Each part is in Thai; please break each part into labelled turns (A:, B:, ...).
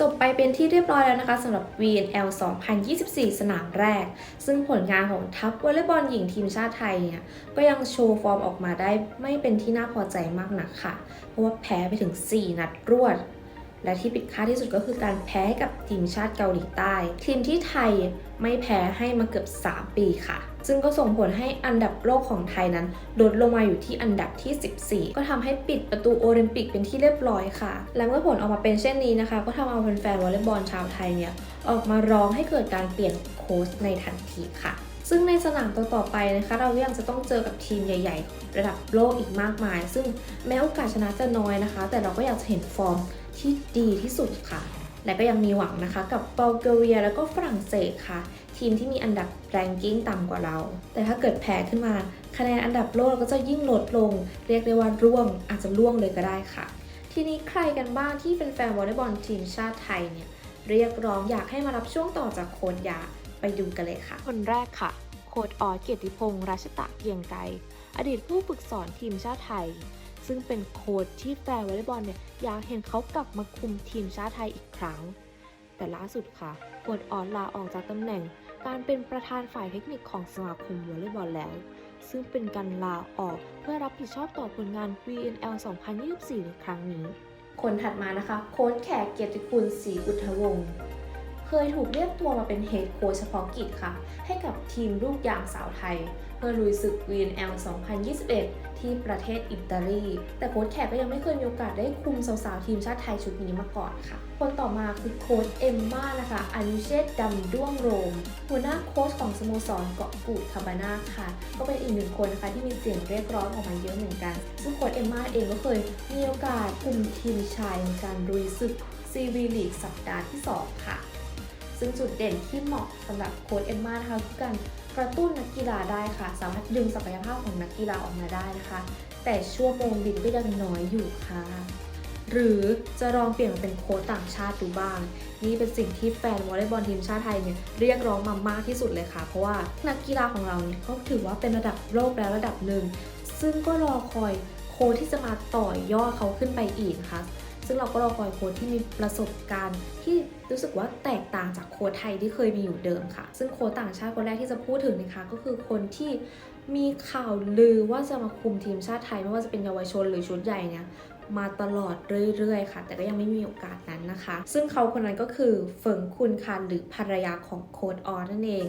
A: จบไปเป็นที่เรียบร้อยแล้วนะคะสำหรับ VNL 2024 สนามแรก ซึ่งผลงานของทัพวอลเลย์บอลหญิงทีมชาติไทยเนี่ยก็ยังโชว์ฟอร์มออกมาได้ไม่เป็นที่น่าพอใจมากนักค่ะ เพราะว่าแพ้ไปถึง 4 นัดรวด และที่ปิดค่าที่สุดก็คือการแพ้กับทีมชาติเกาหลีใต้ ทีมที่ไทยไม่แพ้ให้มาเกือบ 3 ปีค่ะ ซึ่งก็ส่งผลให้อันดับโลกของไทยนั้นลดลงมาอยู่ที่อันดับที่ 14 ก็ทำให้ปิดประตูโอลิมปิกเป็นที่เรียบร้อยค่ะ และเมื่อผลออกมาเป็นเช่นนี้นะคะ ก็ทำเอาแฟนๆวอลเลย์บอลชาวไทยเนี่ยออกมาร้องให้เกิดการเปลี่ยนโค้ชในทันทีค่ะซึ่งในสนามต่อๆไปนะคะเรายังจะต้องเจอกับทีมใหญ่ ๆ ระดับโลกอีกมากมาย ซึ่งแม้โอกาสชนะจะน้อยนะคะ แต่เราก็อยากจะเห็นฟอร์มที่ดีที่สุดค่ะ และก็ยังมีหวังนะคะกับบัลแกเรียแล้วก็ฝรั่งเศสค่ะ ทีมที่มีอันดับแรงกิ้งต่ำกว่าเรา แต่ถ้าเกิดแพ้ขึ้นมาคะแนนอันดับโลกก็จะยิ่งลดลง เรียกได้ว่าร่วงอาจจะร่วงเลยก็ได้ค่ะ ทีนี้ใครกันบ้างที่เป็นแฟนวอลเลย์บอลทีมชาติไทยเนี่ยเรียกร้องอยากให้มารับช่วงต่อจากโค้ชยาไปดูกันเลยค่ะ
B: คนแรกค่ะ โค้ดออเกียรติพงษ์รัชตะเกียงไกรอดีตผู้ฝึกสอนทีมชาติไทย ซึ่งเป็นโค้ดที่แฟนวอลเลย์บอลเนี่ยอยากเห็นเขากลับมาคุมทีมชาติไทยอีกครั้ง แต่ล่าสุดค่ะโค้ดออสลาออกจากตำแหน่ง การเป็นประธานฝ่ายเทคนิคของสมาคมวอลเลย์บอลแล้ว ซึ่งเป็นการลาออกเพื่อรับผิดชอบต่อผลงาน VNL 2024 ในครั้งนี้
A: คนถัดมานะคะ โค้ชแขกเกียรติคุณศรีอุทธวงศ์ เคยถูกเรียกตัวมาเป็นเฮดโค้ชเฉพาะกิจค่ะ ให้กับทีมลูกยางสาวไทย เพื่อลุยศึก VNL 2021 ที่ประเทศอิตาลี แต่โค้ชแขกก็ยังไม่เคยมีโอกาสได้คุมสาวๆทีมชาติไทยชุดนี้มาก่อนค่ะ คนต่อมาคือโค้ชเอมม่านะคะอนุเชษฐ์ดำด้วงโรม หัวหน้าโค้ชของสโมสรเกาะกูดคาบาน่าค่ะ ก็เป็นอีกหนึ่งคนนะคะที่มีเสียงเรียกร้องออกมาเยอะเหมือนกัน ซึ่งโค้ชเอมม่าเองก็เคยมีโอกาสคุมทีมชายในการลุยศึกซีวีลีกสัปดาห์ที่ 2 ค่ะ ซึ่งจุดเด่นที่เหมาะสำหรับโค้ชเอ็มม่านะคะคือการกระตุ้นนักกีฬาได้ค่ะ สามารถดึงศักยภาพของนักกีฬาออกมาได้นะคะ แต่ชั่วโมงบินก็ยังน้อยอยู่ค่ะ หรือจะลองเปลี่ยนมาเป็นโค้ชต่างชาติดูบ้าง นี่เป็นสิ่งที่แฟนวอลเลย์บอลทีมชาติไทยเนี่ยเรียกร้องมามากที่สุดเลยค่ะ เพราะว่านักกีฬาของเราเนี่ยก็ถือว่าเป็นระดับโลกแล้วระดับหนึ่งซึ่งก็รอคอยโค้ชที่จะมาต่อยอดเขาขึ้นไปอีกนะคะ ซึ่งเราก็รอคอยโค้ชที่มีประสบการณ์ ที่รู้สึกว่าแตกต่างจากโค้ชไทยที่เคยมีอยู่เดิมค่ะ ซึ่งโค้ชต่างชาติคนแรกที่จะพูดถึงนะคะก็คือคนที่มีข่าวลือว่าจะมาคุมทีมชาติไทยไม่ว่าจะเป็นเยาวชนหรือชุดใหญ่เนี่ยมาตลอดเรื่อยๆ ค่ะ แต่ก็ยังไม่มีโอกาสนั้นนะคะ ซึ่งเขาคนนั้นก็คือเฟิงคุณคันหรือภรรยาของโค้ดออสนั่นเอง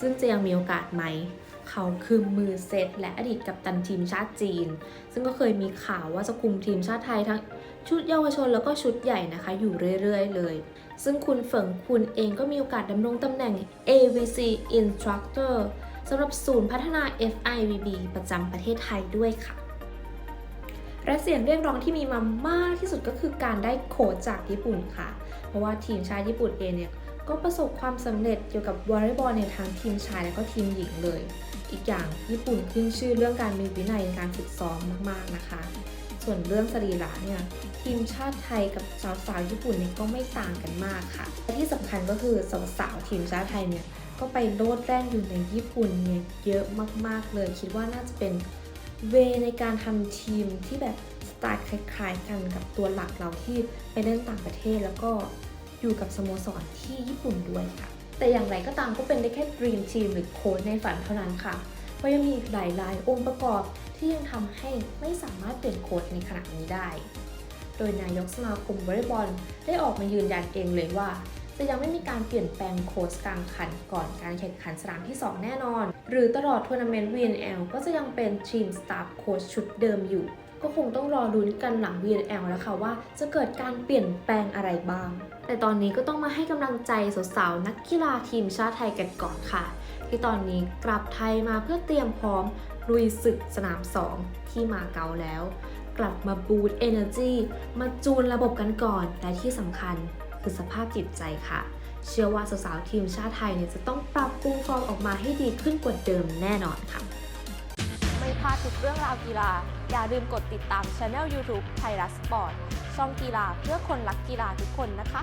A: ซึ่งจะยังมีโอกาสไหม เขาคือมือเซตและอดีตกัปตันทีมชาติจีน ซึ่งก็เคยมีข่าวว่าจะคุมทีมชาติไทยทั้งชุดเยาวชนแล้วก็ชุดใหญ่นะคะ อยู่เรื่อยๆเลย ซึ่งคุณเฟิงคุณเองก็มีโอกาสดำรงตำแหน่ง AVC Instructor สำหรับศูนย์พัฒนา FIVB ประจำประเทศไทยด้วยค่ะ และเสียงเรียกร้องที่มีมามากที่สุดก็คือการได้โค้ชจากญี่ปุ่นค่ะ เพราะว่าทีมชาติญี่ปุ่นเองเนี่ย ก็ประสบความสำเร็จเกี่ยวกับวอลเลย์บอลในทั้งทีมชายและก็ทีมหญิงเลย อีกอย่างญี่ปุ่นขึ้นชื่อเรื่องการมีวินัยในการฝึกซ้อมมากๆนะคะ ส่วนเรื่องสรีระเนี่ยทีมชาติไทยกับสาวๆญี่ปุ่นเนี่ยก็ไม่ต่างกันมากค่ะและที่สำคัญก็คือสาวๆทีมชาติไทยเนี่ยก็ไปโลดแล่นอยู่ในญี่ปุ่นเนี่ยเยอะมากๆเลย คิดว่าน่าจะเป็นเวในการทำทีมที่แบบสไตล์คล้ายๆกันกับตัวหลักเราที่ไปเล่นต่างประเทศแล้วก็ อยู่กับสโมสรที่ญี่ปุ่นด้วยค่ะ แต่อย่างไรก็ตามก็เป็นได้แค่ Dream Team หรือโค้ชในฝันเท่านั้นค่ะ เพราะยังมีอีกหลายองค์ประกอบที่ยังทำให้ไม่สามารถเปลี่ยนโค้ชในขณะนี้ได้ โดยนายกสมาคมวอลเลย์บอลได้ออกมายืนยันเองเลยว่าจะยังไม่มีการเปลี่ยนแปลงโค้ชกลางคันก่อนการแข่งขันสนามที่ 2 แน่นอน หรือตลอดทัวร์นาเมนต์ VNL ก็จะยังเป็นทีมสตาฟโค้ชชุดเดิมอยู่ ก็คงต้องรอลุ้นกันหลัง VNL แล้วค่ะว่าจะเกิดการเปลี่ยนแปลงอะไรบ้าง แต่ตอนนี้ก็ต้องมาให้กำลังใจสาวๆนักกีฬาทีมชาติไทยกันก่อนค่ะ ที่ตอนนี้กลับไทยมาเพื่อเตรียมพร้อมลุยศึกสนาม 2 ที่มาเก๊าแล้ว กลับมาบูต Energy มาจูนระบบกันก่อน และที่สำคัญคือสภาพจิตใจค่ะ เชื่อว่าสาวๆทีมชาติไทยเนี่ยจะต้องปรับปรุงฟอร์มออกมาให้ดีขึ้นกว่าเดิมแน่นอนค่ะ
B: ลาดทุกเรื่องราวกีฬา อย่าลืมกดติดตามช anel YouTube ไทยรัฐสปอร์ตช่องกีฬาเพื่อคนรักกีฬาทุกคนนะคะ